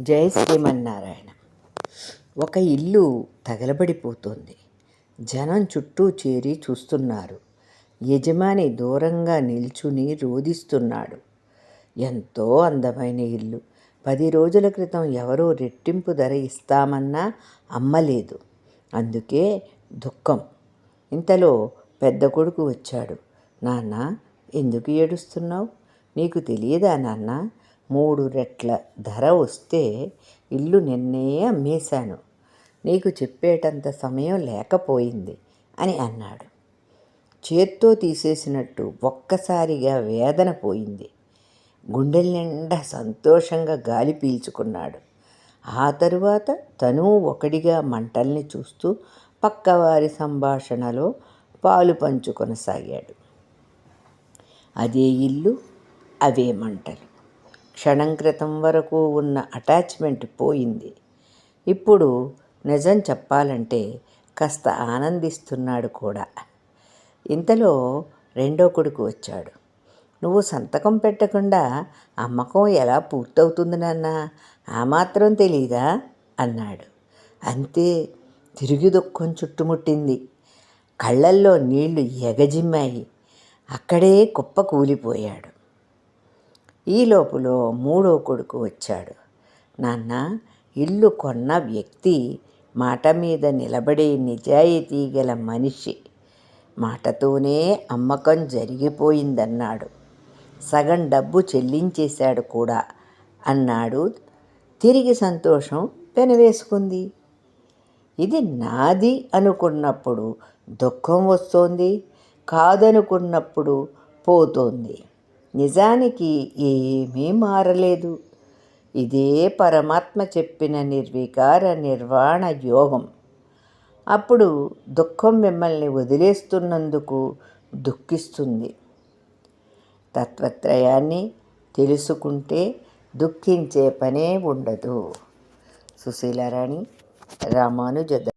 జై శ్రీమన్నారాయణ. ఒక ఇల్లు తగలబడిపోతుంది. జనం చుట్టూ చేరి చూస్తున్నారు. యజమాని దూరంగా నిల్చుని రోదిస్తున్నాడు ఎంతో అందమైన ఇల్లు. పది రోజుల క్రితం ఎవరో రెట్టింపు ధర ఇస్తామన్నా అమ్మలేదు. అందుకే దుఃఖం. ఇంతలో పెద్ద కొడుకు వచ్చాడు. నాన్న ఎందుకు ఏడుస్తున్నావు? నీకు తెలియదా నాన్న? మూడు రెట్ల ధర వస్తే ఇల్లు నిన్నే అమ్మేశాను. నీకు చెప్పేటంత సమయం లేకపోయింది అని అన్నాడు. చేత్తో తీసేసినట్టు ఒక్కసారిగా వేదన పోయింది. గుండెల నిండా సంతోషంగా గాలి పీల్చుకున్నాడు. ఆ తరువాత తను ఒకడిగా మంటల్ని చూస్తూ పక్కవారి సంభాషణలో పాలు పంచుకొనసాగాడు. అదే ఇల్లు అవే మంటలు. క్షణం క్రితం వరకు ఉన్న అటాచ్మెంట్ పోయింది. ఇప్పుడు నిజం చెప్పాలంటే కాస్త ఆనందిస్తున్నాడు కూడా. ఇంతలో రెండో కొడుకు వచ్చాడు. నువ్వు సంతకం పెట్టకుండా అమ్మకం ఎలా పూర్తవుతుంది నాన్న? ఆ మాత్రం తెలీదా? అన్నాడు. అంతే తిరిగి దుఃఖం చుట్టుముట్టింది. కళ్ళల్లో నీళ్ళు ఎగజిమ్మాయి. అక్కడే కుప్ప కూలిపోయాడు. ఈ లోపులో మూడో కొడుకు వచ్చాడు. నాన్న ఇల్లు కొన్న వ్యక్తి మాట మీద నిలబడే నిజాయితీ గల మనిషి. మాటతోనే అమ్మకం జరిగిపోయిందన్నాడు. సగం డబ్బు చెల్లించేశాడు కూడా అన్నాడు. తిరిగి సంతోషం పెనవేసుకుంది. ఇది నాది అనుకున్నప్పుడు దుఃఖం వస్తోంది. కాదనుకున్నప్పుడు పోతోంది. నిజానికి ఏమీ మారలేదు. ఇదే పరమాత్మ చెప్పిన నిర్వికార నిర్వాణ యోగం. అప్పుడు దుఃఖం మిమ్మల్ని వదిలేస్తున్నందుకు దుఃఖిస్తుంది. తత్వత్రయాన్ని తెలుసుకుంటే దుఃఖించే పనే ఉండదు. సుశీలారాణి రామానుజ